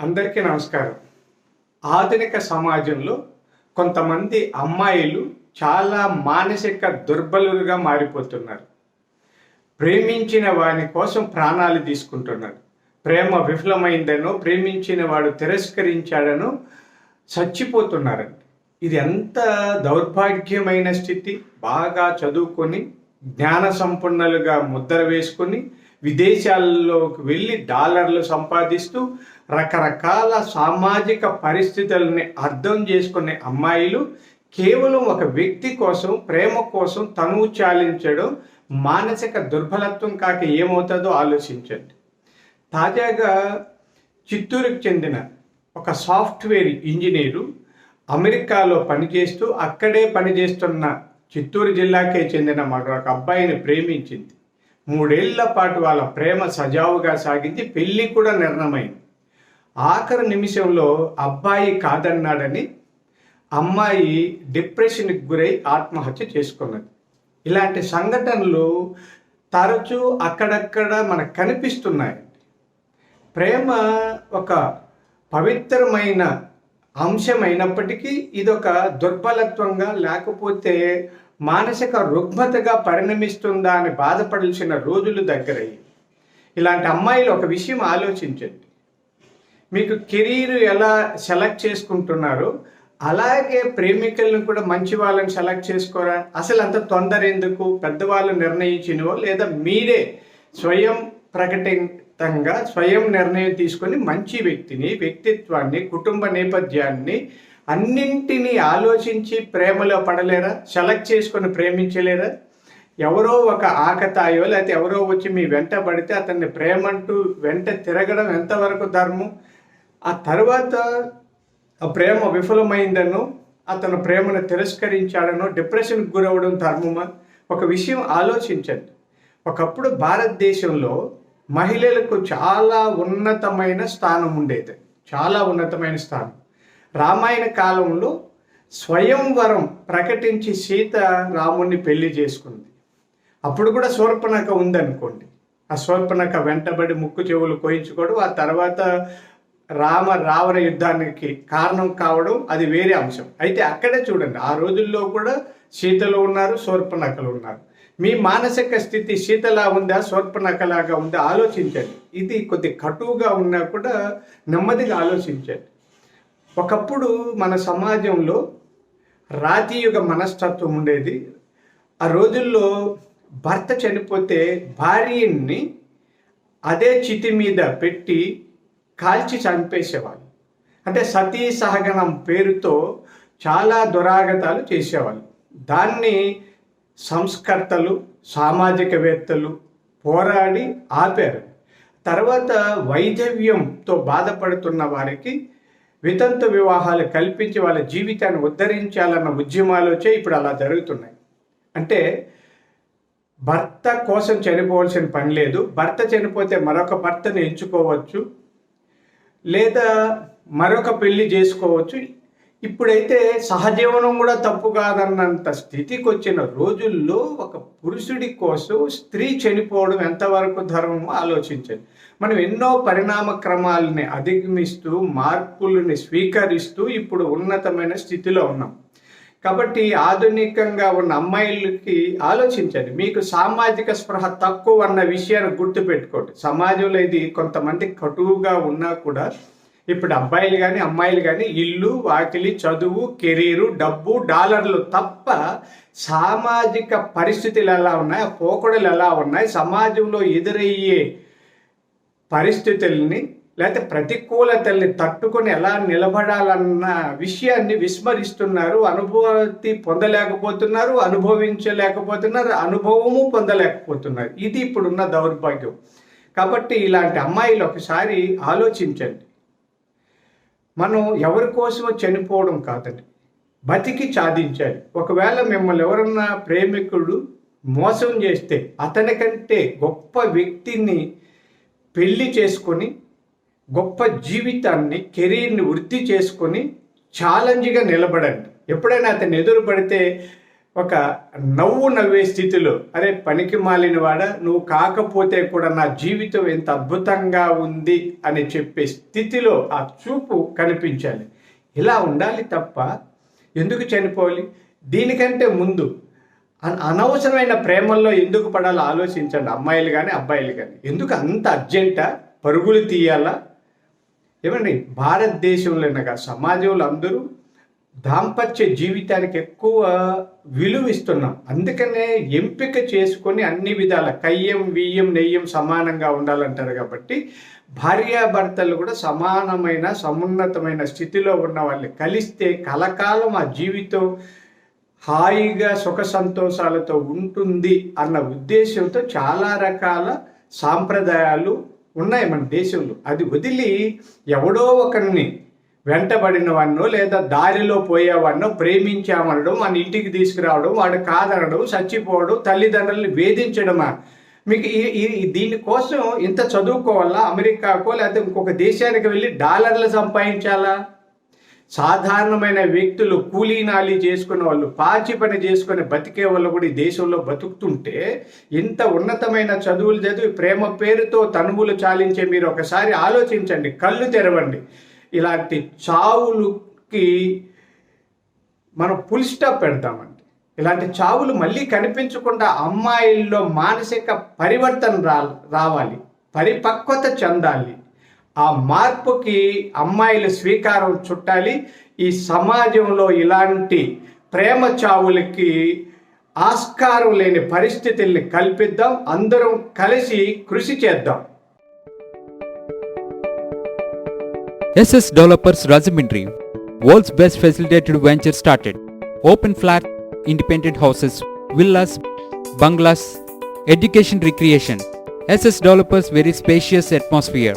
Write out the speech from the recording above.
అందరికీ నమస్కారం. ఆధునిక సమాజంలో కొంతమంది అమ్మాయిలు చాలా మానసిక దుర్బలులుగా మారిపోతున్నారు. ప్రేమించిన వాని కోసం ప్రాణాలు తీసుకుంటున్నారు. ప్రేమ విఫలమైందనో ప్రేమించిన వాడు తిరస్కరించాడనో చచ్చిపోతున్నారండి ఇది ఎంత దౌర్భాగ్యమైన స్థితి. బాగా చదువుకొని జ్ఞాన సంపన్నులుగా ముద్ర వేసుకొని విదేశాల్లోకి వెళ్ళి డాలర్లు సంపాదిస్తూ రకరకాల సామాజిక పరిస్థితులని అర్థం చేసుకునే అమ్మాయిలు కేవలం ఒక వ్యక్తి కోసం ప్రేమ కోసం తనువు చాలించడం మానసిక దుర్బలత్వం కాక ఏమవుతుందో ఆలోచించండి. తాజాగా చిత్తూరుకు చెందిన ఒక సాఫ్ట్వేర్ ఇంజనీరు అమెరికాలో పనిచేస్తూ అక్కడే పనిచేస్తున్న చిత్తూరు జిల్లాకే చెందిన మరొక అబ్బాయిని ప్రేమించింది. మూడేళ్ళ పాటు వాళ్ళ ప్రేమ సజావుగా సాగింది పెళ్ళి కూడా నిర్ణయమైంది. ఆఖరి నిమిషంలో అబ్బాయి కాదన్నాడని అమ్మాయి డిప్రెషన్కి గురై ఆత్మహత్య చేసుకున్నది. ఇలాంటి సంఘటనలు తరచూ అక్కడక్కడ మనకు కనిపిస్తున్నాయి. ప్రేమ ఒక పవిత్రమైన అంశమైనప్పటికీ ఇదొక దుర్బలత్వంగా లేకపోతే మానసిక రుగ్మతగా పరిణమిస్తుందా అని బాధపడాల్సిన రోజులు దగ్గరయ్యి ఇలాంటి అమ్మాయిలు ఒక విషయం ఆలోచించండి. మీకు కెరీర్ ఎలా సెలెక్ట్ చేసుకుంటున్నారు అలాగే ప్రేమికులను కూడా మంచి వాళ్ళని సెలెక్ట్ చేసుకోరా? అసలు అంత తొందర ఎందుకు? పెద్దవాళ్ళు నిర్ణయించినవో లేదా మీరే స్వయం ప్రకటితంగా స్వయం నిర్ణయం తీసుకొని మంచి వ్యక్తిని వ్యక్తిత్వాన్ని కుటుంబ నేపథ్యాన్ని అన్నింటినీ ఆలోచించి ప్రేమలో పడలేరా? సెలెక్ట్ చేసుకొని ప్రేమించలేరా? ఎవరో ఒక ఆకతాయో లేకపోతే ఎవరో వచ్చి మీ వెంట పడితే అతన్ని ప్రేమంటూ వెంట తిరగడం ఎంతవరకు ధర్మం? ఆ తర్వాత ఆ ప్రేమ విఫలమైందనో అతను ప్రేమను తిరస్కరించాడనో డిప్రెషన్కి గురవడం ధర్మమా? ఒక విషయం ఆలోచించండి. ఒకప్పుడు భారతదేశంలో మహిళలకు చాలా ఉన్నతమైన స్థానం ఉండేది. చాలా ఉన్నతమైన స్థానం. రామాయణ కాలంలో స్వయంవరం ప్రకటించి సీత రాముణ్ణి పెళ్ళి చేసుకుంది. అప్పుడు కూడా శూర్పణఖ ఉందనుకోండి. ఆ శూర్పణఖ వెంటబడి ముక్కు చెవులు కోయించుకోవడం ఆ తర్వాత రామ రావణ యుద్ధానికి కారణం కావడం అది వేరే అంశం. అయితే అక్కడే చూడండి ఆ రోజుల్లో కూడా సీతలు ఉన్నారు శూర్పణఖలు ఉన్నారు. మీ మానసిక స్థితి శీతలా ఉందా శూర్పణఖలాగా ఉందా ఆలోచించండి. ఇది కొద్ది కటువుగా ఉన్నా కూడా నెమ్మదిగా ఆలోచించండి. ఒకప్పుడు మన సమాజంలో రాతియుగ మనస్తత్వం ఉండేది. ఆ రోజుల్లో భర్త చనిపోతే భార్యని అదే చితి మీద పెట్టి కాల్చి చంపేసేవాళ్ళు. అంటే సతీ సహగణం పేరుతో చాలా దురాగతాలు చేసేవాళ్ళు. దాన్ని సంస్కర్తలు సామాజికవేత్తలు పోరాడి ఆపారు. తర్వాత వైధవ్యంతో బాధపడుతున్న వారికి వితంతు వివాహాలు కల్పించి వాళ్ళ జీవితాన్ని ఉద్ధరించాలన్న ఉద్యమాలు వచ్చే ఇప్పుడు అలా జరుగుతున్నాయి. అంటే భర్త కోసం చనిపోవాల్సిన పని లేదు. భర్త చనిపోతే మరొక భర్తను ఎంచుకోవచ్చు. లేదా మరొక పెళ్ళి చేసుకోవచ్చు. ఇప్పుడైతే సహజీవనం కూడా తప్పు కాదన్నంత స్థితికి వచ్చిన రోజుల్లో ఒక పురుషుడి కోసం స్త్రీ చనిపోవడం ఎంతవరకు ధర్మమో ఆలోచించండి. మనం ఎన్నో పరిణామ క్రమాలని అధిగమిస్తూ మార్పులని స్వీకరిస్తూ ఇప్పుడు ఉన్నతమైన స్థితిలో ఉన్నాం. కాబట్టి ఆధునికంగా ఉన్న అమ్మాయిలకి ఆలోచించండి. మీకు సామాజిక స్పృహ తక్కువ అన్న విషయాన్ని గుర్తుపెట్టుకోండి. సమాజంలో ఇది కొంతమంది కటువుగా ఉన్నా కూడా ఇప్పుడు అబ్బాయిలు కానీ అమ్మాయిలు కానీ ఇల్లు వాకిలి చదువు కెరీరు డబ్బు డాలర్లు తప్ప సామాజిక పరిస్థితులు ఎలా ఉన్నాయి ఆ పోకడలు ఎలా ఉన్నాయి సమాజంలో ఎదురయ్యే పరిస్థితుల్ని లేకపోతే ప్రతికూలతల్ని తట్టుకొని ఎలా నిలబడాలన్న విషయాన్ని విస్మరిస్తున్నారు అనుభూతి పొందలేకపోతున్నారు అనుభవించలేకపోతున్నారు అనుభవము పొందలేకపోతున్నారు. ఇది ఇప్పుడున్న దౌర్భాగ్యం. కాబట్టి ఇలాంటి అమ్మాయిలు ఒకసారి ఆలోచించండి. మనం ఎవరి కోసమో చనిపోవడం కాదండి. బతికి చాదించాలి. ఒకవేళ మిమ్మల్ని ఎవరన్నా ప్రేమికుడు మోసం చేస్తే అతనికంటే గొప్ప వ్యక్తిని పెళ్ళి చేసుకొని గొప్ప జీవితాన్ని కెరీర్ని వృద్ధి చేసుకొని ఛాలెంజ్గా నిలబడండి. ఎప్పుడైనా అతను ఎదురు పడితే ఒక నవ్వు నవ్వే స్థితిలో అరే పనికి మాలిన వాడ నువ్వు కాకపోతే కూడా నా జీవితం ఎంత అద్భుతంగా ఉంది అని చెప్పే స్థితిలో ఆ చూపు కనిపించాలి. ఇలా ఉండాలి తప్ప ఎందుకు చనిపోవాలి? దీనికంటే ముందు అన- అనవసరమైన ప్రేమల్లో ఎందుకు పడాలో ఆలోచించండి. అమ్మాయిలు కానీ అబ్బాయిలు కానీ ఎందుకు అంత అర్జెంటా? పరుగులు తీయాలా? ఏమండి భారతదేశంలో అనగా సమాజంలో అందరూ దాంపత్య జీవితానికి ఎక్కువ విలువ ఇస్తున్నాం అందుకనే ఎంపిక చేసుకొని అన్ని విధాల కయ్యం వియ్యం నెయ్యం సమానంగా ఉండాలంటారు కాబట్టి భార్యాభర్తలు కూడా సమానమైన సమున్నతమైన స్థితిలో ఉన్న వాళ్ళు కలిస్తే కలకాలం ఆ జీవితం హాయిగా సుఖ సంతోషాలతో ఉంటుంది అన్న ఉద్దేశంతో చాలా రకాల సాంప్రదాయాలు ఉన్నాయి మన దేశంలో. అది వదిలి ఎవడో ఒకరిని వెంటబడిన వాడినో లేదా దారిలో పోయేవాడినో ప్రేమించామనడం మన ఇంటికి తీసుకురావడం వాడు కాదనడం చచ్చిపోవడం తల్లిదండ్రుల్ని వేధించడమా? మీకు ఈ ఈ దీనికోసం ఇంత చదువుకోవాలా? అమెరికాకో లేకపోతే ఇంకొక దేశానికి వెళ్ళి డాలర్లు సంపాదించాలా? సాధారణమైన వ్యక్తులు కూలీనాలి చేసుకునే వాళ్ళు పాచి పని చేసుకుని బతికే వాళ్ళు కూడా ఈ దేశంలో బతుకుతుంటే ఇంత ఉన్నతమైన చదువులు చదివి ప్రేమ పేరుతో తనువులు చాలించే మీరు ఒకసారి ఆలోచించండి కళ్ళు తెరవండి. ఇలాంటి చావులుకి మనం ఫుల్ స్టాప్ పెడతామండి. ఇలాంటి చావులు మళ్ళీ కనిపించకుండా అమ్మాయిల్లో మానసిక పరివర్తన రా రావాలి పరిపక్వత చెందాలి. ఆ మార్పుకి అమ్మాయిలు స్వీకారం చుట్టాలి. ఈ సమాజంలో ఇలాంటి ప్రేమ చావులకి ఆస్కారం లేని పరిస్థితుల్ని కల్పిద్దాం. అందరం కలిసి కృషి చేద్దాం. SS developers Rajahmundry world's best facilitated venture started. Open flat independent houses villas bungalows education recreation. SS developers very spacious atmosphere.